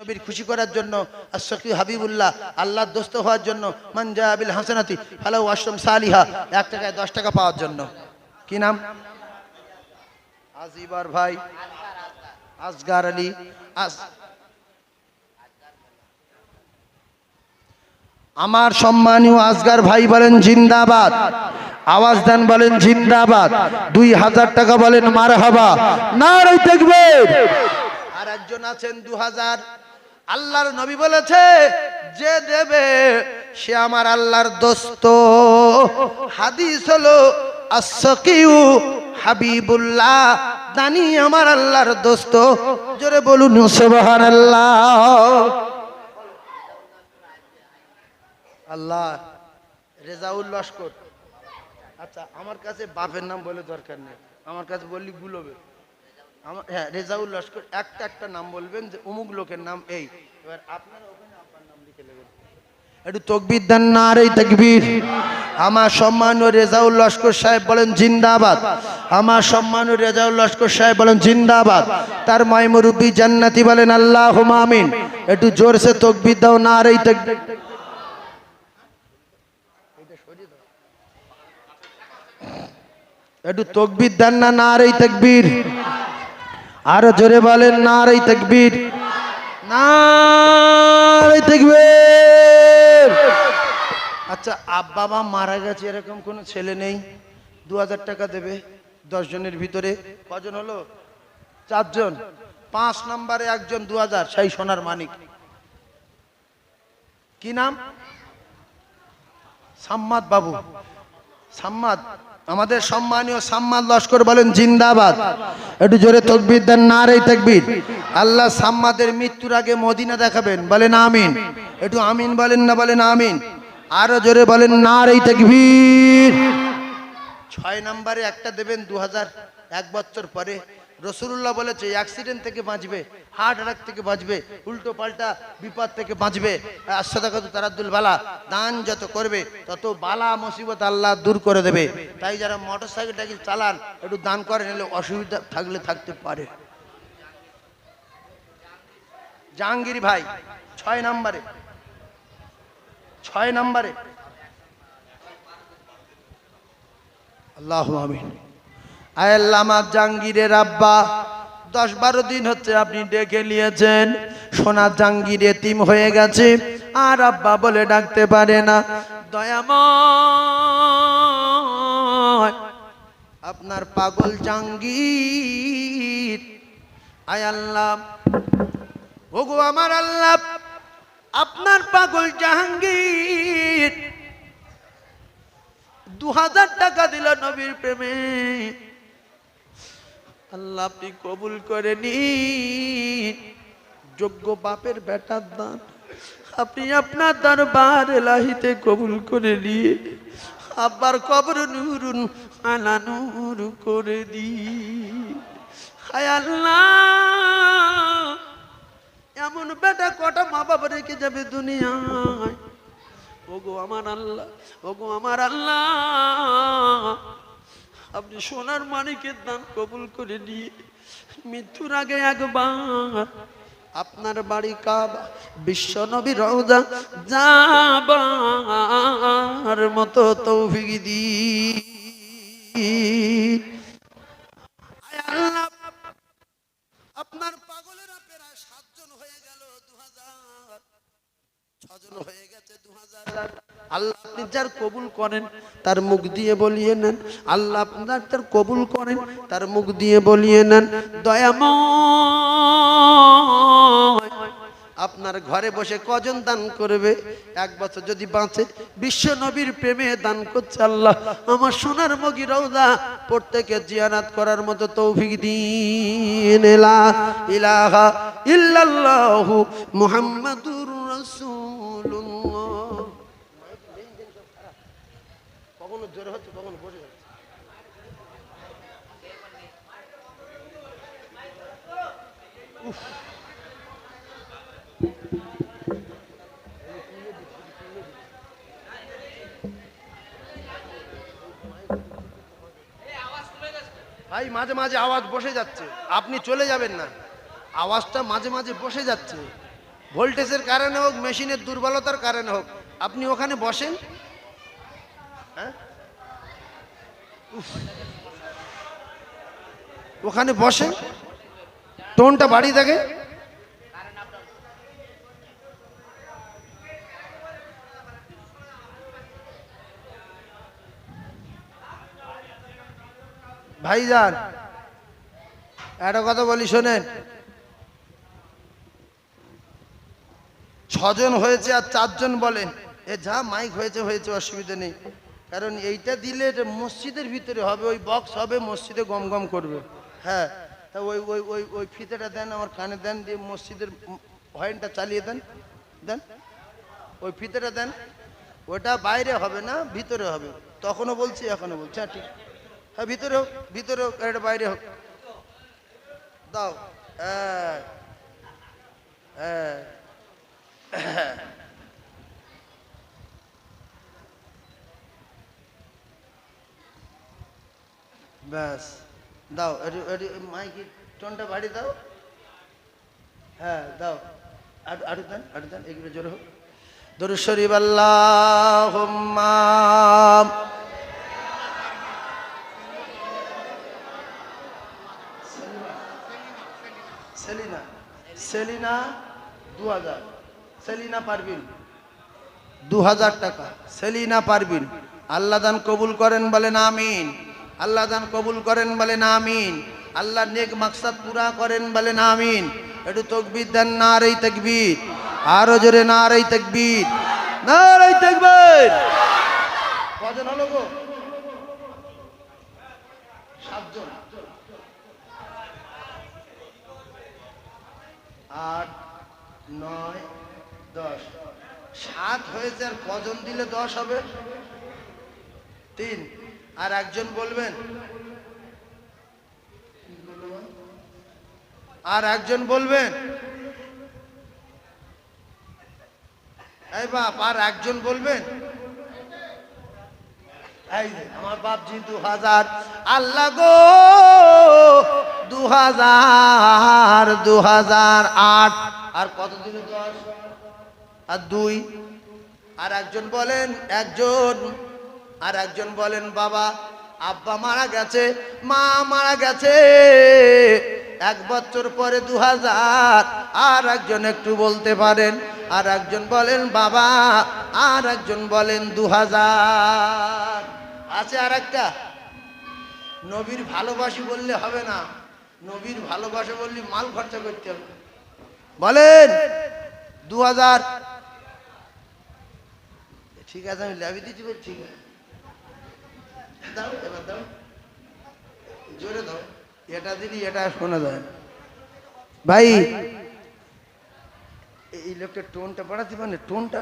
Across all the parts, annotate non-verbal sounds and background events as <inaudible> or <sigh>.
নবীর খুশি করার জন্য আশাকি হাবিবুল্লাহ, আল্লাহর দোস্ত হওয়ার জন্য মানজা আবিল হাসানাতি ফালাউ আশ্রম সালিহা, এক টাকায় দশ টাকা পাওয়ার জন্য। কি নাম? আজিবার ভাই আসগার আলী আস আমার সম্মানীয় আসগার ভাই বলেন, জিন্দাবাদ। আওয়াজ দেন বলেন, জিন্দাবাদ। দুই হাজার টাকা বলেন মার হাবা না দেখবে আর একজন আছেন দু হাজার আল্লাহর নবী বলেছে, যে দেবে, সে আমার আল্লাহর দোস্ত। হাদিস হলো আসকিউ হাবিবুল্লাহ, দানি আমার আল্লাহর দোস্ত। জোরে বলুন, সুবহানাল্লাহ। আল্লাহ, রেজাউল লস্কর। আচ্ছা আমার কাছে বাপের নাম বলে দরকার নেই। আমার কাছে বললি গুলোবে আমার হ্যাঁ রেজাউল লস্কর, একটা একটা নাম বলবেন যে অমুক লোকের নাম, এই, এবার আপনারা ওখানে আপনার নাম লিখে নেবেন। একটু তকবির দেন না আর এই তকবির। আমার সম্মানীয় রেজাউল লস্কর সাহেব বলেন জিন্দাবাদ। আমার সম্মানীয় রেজাউল লস্কর সাহেব বলেন জিন্দাবাদ। তার মাইমুরুব্বি জান্নাতি বলেন আল্লাহ আমিন। একটু জোরসে তকবির দাও না আর এই তকবির একটু তকবির দেন না আর এই তকবির। আরও জোরে বলেন না এই তকবির। না এই আচ্ছা আব্বা মা মারা গেছে, এরকম কোনো ছেলে নেই? দু হাজার টাকা দেবে জনের ভিতরে। কজন হলো? চারজন। পাঁচ নম্বরে একজন দু হাজার, সেই সোনার মানিক। কি নাম? সাম্মাদ বাবু। সাম্মাদ আমাদের সম্মানীয় সাম্মান লস্কর বলেন, জিন্দাবাদ। একটু জোরে তকবির দেন না রে তকবির। আল্লাহ সাম্মাদের মৃত্যুর আগে মদিনা দেখাবেন, বলেন আমিন। একটু আমিন বলেন না, বলেন আমিন। আরও জোরে বলেন না রে তকবির। ছয় নম্বরে একটা দেবেন দু এক বছর পরে রসুল্লাহ বলেছে অ্যাক্সিডেন্ট থেকে বাঁচবে হার্ট অ্যাটাক থেকে বাঁচবে, উল্টো পাল্টা বিপদ থেকে বাঁচবে আশাদাকত বালা, দান যত করবে, তত বালা মুসিবত আল্লাহ দূর করে দেবে। তাই যারা মোটর সাইকেলটাকে চালান, একটু দান করে নিলে অসুবিধা থাকলে থাকতে পারে। জাহাঙ্গীর ভাই, ছয় নম্বরে ছয় নম্বরে। আল্লাহ আমিন। আয়াল্লাহ আমার জাহাঙ্গীরের আব্বা, দশ বারো দিন হচ্ছে আপনি ডেকে নিয়েছেন সোনার জাহাঙ্গীর এতিম হয়ে গেছে, আর আব্বা বলে ডাকতে পারে না। দয়াময়, আপনার পাগল জাহাঙ্গীর। আয় আল্লাহ, ওগো আমার আল্লাহ, আপনার পাগল জাহাঙ্গীর। দু হাজার টাকা দিল নবীর প্রেমে। আল্লাহ আপনি কবুল করে নিন। যোগ্য বাপের বেটার দান। আপনি আপনার দরবার এলাহিতে কবুল করে নিয়ে আব্বার কবর নুরুন আলা নূর করে দি হায় আল্লাহ, এমন বেটা কটা মা বাবা রেখে যাবে দুনিয়ায়? ওগো আমার আল্লাহ, ওগো আমার আল্লাহ। আপনি সোনার মানিকের দান কবুল করে নিয়ে মৃত্যুর আগে একবার আপনার বাড়ি কাবা, বিশ্ব নবী রওজা যাবার মতো তৌফিক দি আল্লাহ আল্লাহ আপনি যার কবুল করেন, তার মুখ দিয়ে বলিয়ে নেন। আল্লাহ আপনার তার কবুল করেন, তার মুখ দিয়ে বলিয়ে নেন। দয়াময়। আপনার ঘরে বসে কজন দান করবে? এক বছর যদি বাঁচে, বিশ্ব নবীর প্রেমে দান করছে আল্লাহ। আমার সোনার মগি রওজা প্রত্যেকে জিয়ারাত করার মতো তৌফিক দিন ইলাহা ইল্লাল্লাহু রাসূলুল্লাহ। কখনো জোরে হচ্ছে বসে যাচ্ছে। ভাই, মাঝে মাঝে আওয়াজ বসে যাচ্ছে। আপনি চলে যাবেন না। আওয়াজটা মাঝে মাঝে বসে যাচ্ছে। ভোল্টেজের কারণে হোক, মেশিনের দুর্বলতার কারণে হোক, আপনি ওখানে বসেন। হ্যাঁ? ওখানে বসেন। টোনটা বাড়ি থাকে ভাইজান, একটা কথা বলি, শোনেন। ছজন হয়েছে আর চারজন বলেন। এ যা মাইক হয়েছে হয়েছে, অসুবিধা নেই। কারণ এইটা দিলে মসজিদের ভিতরে হবে, ওই বক্স হবে, মসজিদে গম গম করবে। হ্যাঁ তা ওই ওই ওই ওই ফিতেটা দেন, আমার কানে দেন, দিয়ে মসজিদের হয়েনটা চালিয়ে দেন দেন। ওই ফিতেটা দেন, ওটা বাইরে হবে না, ভিতরে হবে। তখনও বলছি, এখনও বলছি। হ্যাঁ ঠিক। হ্যাঁ ভিতরে হোক ভিতরে হোক, এটা বাইরে হোক। দাও হ্যাঁ হ্যাঁ <laughs> ব্যাস। দাও মাইকি, টোনটা বাড়ি দাও। হ্যাঁ দাও। আটু দেন আটু দেন, এগুলো জোরে হোক। দরুদ শরীফ আল্লাহুম্মা। সেলিনা সেলিনা দু হাজার সেলিনা পারবিন। দু হাজার টাকা। সেলিনা পারবিন। আল্লাহ দান কবুল করেন বলেন আমিন। আল্লাহ দান কবুল করেন বলেন আমিন। আল্লাহ নেক মাকসাদ পুরা করেন বলেন আমিন। একটু তকবির দেন না রে তকবির। আরও জোরে না রে তকবির। না রে তকবির। কজন হলো গো? সাতজন। আট, নয় দশ। সাত হয়েছে আর কজন দিলে দশ হবে? তিন। আর একজন বলবেন? আর একজন বলবেন? এই বাপ, আর একজন বলবেন? এই আমার বাপজি দু হাজার। আল্লাহ গো, দু হাজার দু হাজার আট। আর কত দিনে দশ? আর দুই আর একজন বলেন একজন আর একজন বলেন বাবা, আব্বা মারা গেছে, মা মারা গেছে। এক বছর পরে দু হাজার আর একজন একটু বলতে পারেন আর একজন বলেন বাবা আর একজন বলেন দু হাজার আছে আর একটা নবীর ভালোবাসি বললে হবে না, নবীর ভালোবাসা বললে মাল খরচা করতে হবে। বলেন দু হাজার ঠিক আছে, আমি ল্যাবি দিচ্ছি, বল, ঠিক দাও, এবার দাও। জোরে দাও। এটা দিদি এটা শোনা যায়। ভাই, এই লোকটার টোনটা বাড়াতে পারেন টোনটা?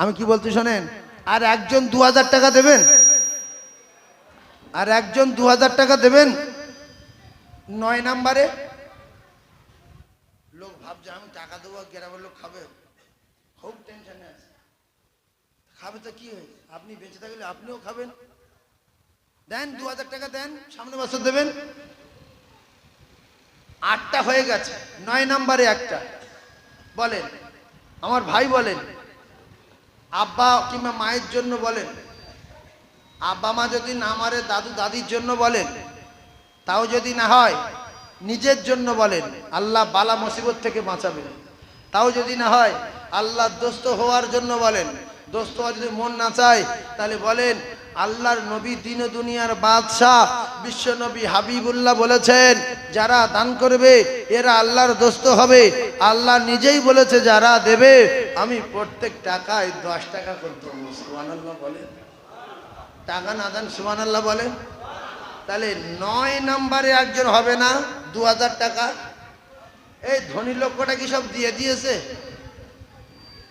আমি কি বলতে শোনেন? আর একজন দু হাজার টাকা দেবেন? আর একজন দু হাজার টাকা দেবেন? নয় নাম্বারে? লোক ভাবছে, আমি টাকা দেবো, গ্রামের লোক খাবে। খুব টেনশনে আছে। খাবে তো কি হয়েছে? আপনি বেঁচে থাকলে আপনিও খাবেন। দেন দু হাজার টাকা দেন সামনে বছর দেবেন। আটটা হয়ে গেছে, নয় নাম্বারে একটা। বলেন, আমার ভাই বলেন, আব্বা কিংবা মায়ের জন্য বলেন, আব্বা মা যদি না মারে, দাদু দাদির জন্য বলেন, তাও যদি না হয়, নিজের জন্য বলেন, আল্লাহ বালা মুসিবত থেকে বাঁচাবেন। তাও যদি না হয়, আল্লাহ দোস্ত হওয়ার জন্য বলেন দোস্ত যদি মন না চায়, তাহলে বলেন, আল্লাহর নবী দিন দুনিয়ার বাদশাহ, বিশ্ব নবী হাবিবুল্লাহ বলেছেন, যারা দান করবে, এরা আল্লাহর দোস্ত হবে। আল্লাহ নিজেই বলেছে, যারা দেবে, আমি প্রত্যেক টাকায় দশ টাকা করে দেবো। সুবহানাল্লাহ বলেন। টাকা না দেন সুমান আল্লাহ বলেন। তাহলে নয় নাম্বারে একজন হবে না, দু হাজার টাকা? এই ধনী লক্ষ্যটা কি সব দিয়ে দিয়েছে?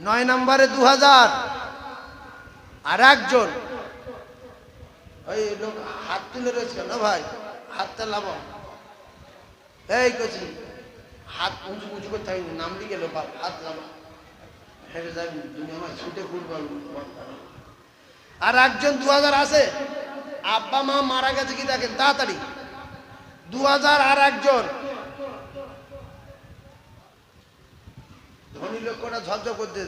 নয় নাম্বারে দু হাজার? আর একজন ওই লোক হাত তুলে রয়েছে না ভাই? হাতটা লাভ এই কচি, হাত উঁচু উঁচু করতে হবে, নাম লিখে লো বাপ, হাত লাভা হেরে যাবি আমার ছুটে ফুটবল আর একজন দু হাজার আছে, আব্বা, মা মারা গেছে কি দেখেন, তাড়াতাড়ি। দু হাজার আর একজন ধনী লোক কটা করতে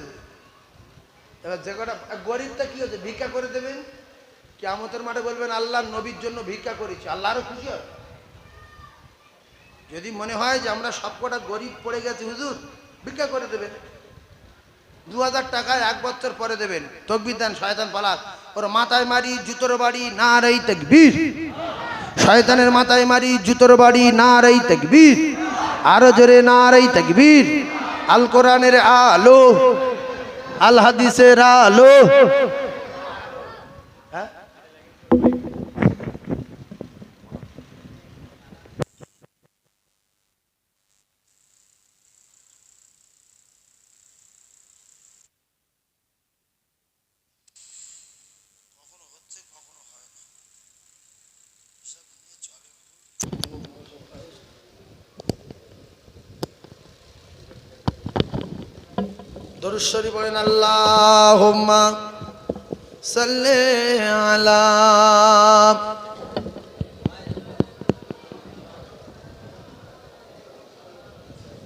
এবার যে কটা গরিবটা কি হচ্ছে? ভিক্ষা করে দেবেন কেমতের মাঠে বলবেন আল্লাহ নবীর জন্য ভিক্ষা করেছি। আল্লাহ আরও খুশি হবে। যদি মনে হয় যে আমরা সব কটা গরিব পড়ে গেছি, হুজুর, ভিক্ষা করে দেবেন। দু হাজার টাকায় এক বছর পরে দেবেন। তকবির দেন, শয়তান পালাক। ওর মাথায় মারি, জুতোর বাড়ি, না রেই তেকবীর। শয়তানের মাথায় মারি, জুতোর বাড়ি, না রেই তেকবীর। আরও জোরে, না রেই তেকবীর। আল কোরআনের আলো। আল হাদিসের আলো। দরুশ্বরী পড়েন আল্লাহ সাল্লে আলা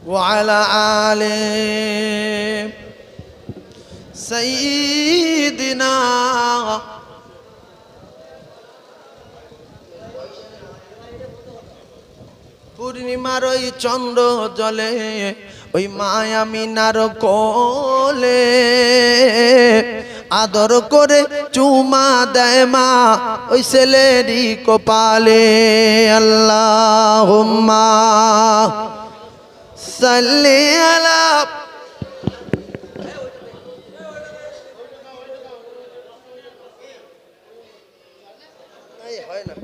وعلى آل سيدنا পূর্ণিমার ওই চন্দ্র জলে ওই মায়া মিনার কোলে আদর করে চুমা দেয় মা, ওই ছেলেরই কপালে। আল্লাহ সাল্লি আলা এই হয় না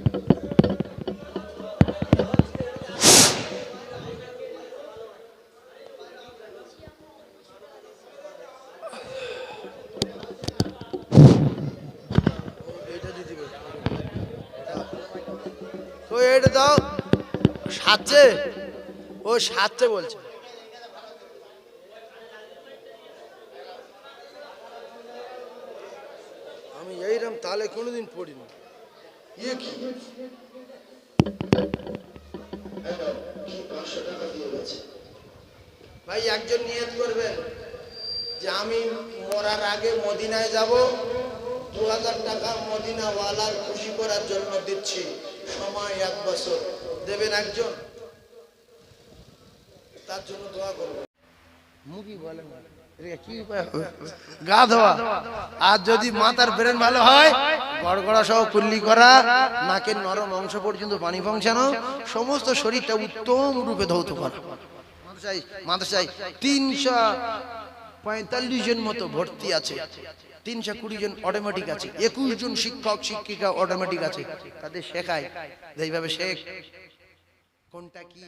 তো এটা দাও সাজছে ও সাজছে বলছে। আমি এইরকম তালে কোনোদিন পড়িনি। ইয়ে ভাই, একজন নিয়ত করবেন যে আমি মরার আগে মদিনায় যাব, দু হাজার টাকা মদিনাওয়ালার খুশি করার জন্য দিচ্ছি। সময় এক বছর। দেবেন একজন। তার জন্য দোয়া করব। মুখি বলেন কি <laughs> উপায় গা ধোয়া। আর যদি মাথার ব্রেন ভালো হয় গড়গড়া সহ কুল্লি করা নাকের নরম অংশ পর্যন্ত পানি পৌঁছানো সমস্ত শরীরটা উত্তম রূপে ধৌত করা। মাদ্রাসায় মাদ্রাসায় তিনশো পঁয়তাল্লিশ জন মতো ভর্তি আছে। তিনশো কুড়ি জন অটোমেটিক আছে। একুশ জন শিক্ষক শিক্ষিকা অটোমেটিক আছে। তাদের শেখায়। যে এইভাবে শেখ কোনটা কি